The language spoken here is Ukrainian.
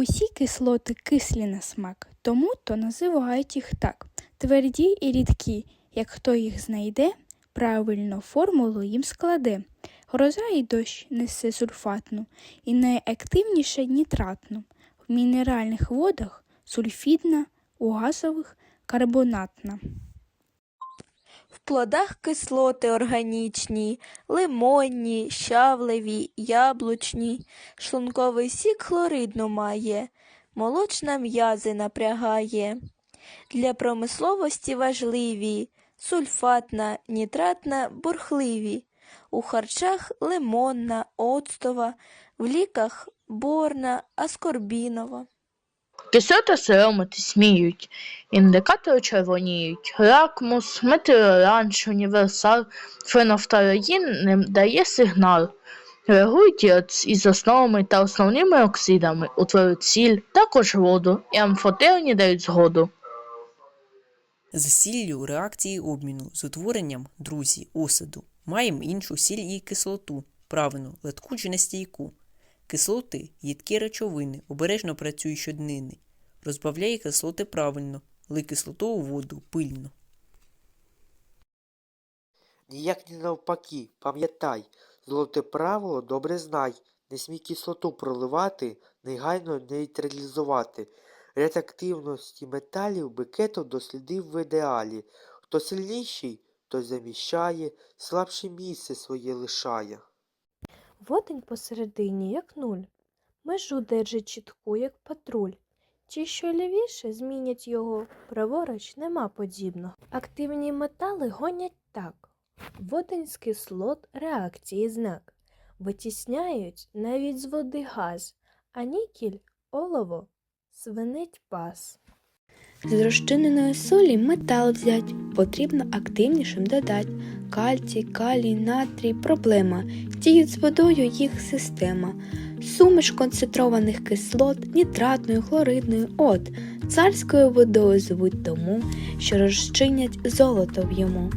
Усі кислоти кислі на смак, тому то називають їх так. Тверді і рідкі, як хто їх знайде, правильно формулу їм складе. Гроза і дощ несе сульфатну і найактивніше нітратну. В мінеральних водах сульфідна, у газових карбонатна. Плодах кислоти органічні, лимонні, щавлеві, яблучні, шлунковий сік хлоридну має, молочна м'язи напрягає. Для промисловості важливі, сульфатна, нітратна, бурхливі. У харчах лимонна, оцтова, в ліках борна, аскорбінова. Кислоти соромити сміють, індикатори червоніють, лакмус, метилоранж, універсал, фенофталеїн не дає сигнал. Реагують із- основами та основними оксидами, утворюють сіль, також воду, і амфотерні дають згоду. З сіллю реакції обміну з утворенням, друзі, осаду. Маємо іншу сіль і кислоту, правильно, легку чи нестійку. Кислоти – їдкі речовини, обережно працює щоднини. Розбавляє кислоти правильно, ли кислоту у воду пильно. Ніяк не навпаки, пам'ятай, золоте правило добре знай, не смій кислоту проливати, негайно нейтралізувати. Ряд активності металів бекетов дослідив в ідеалі. Хто сильніший, той заміщає, слабше місце своє лишає. Водень посередині, як нуль. Межу держить чітку, як патруль. Ті, що лівіше, змінять його, праворуч нема подібного. Активні метали гонять так. Водень з кислот реакції знак. Витісняють навіть з води газ, а нікіль олово свинить пас. З розчиненої солі метал взять, потрібно активнішим додать. Кальцій, калій, натрій, проблема. Діють з водою їх система. Суміш концентрованих кислот, нітратною, хлоридною, от, царською водою звуть тому, що розчинять золото в йому.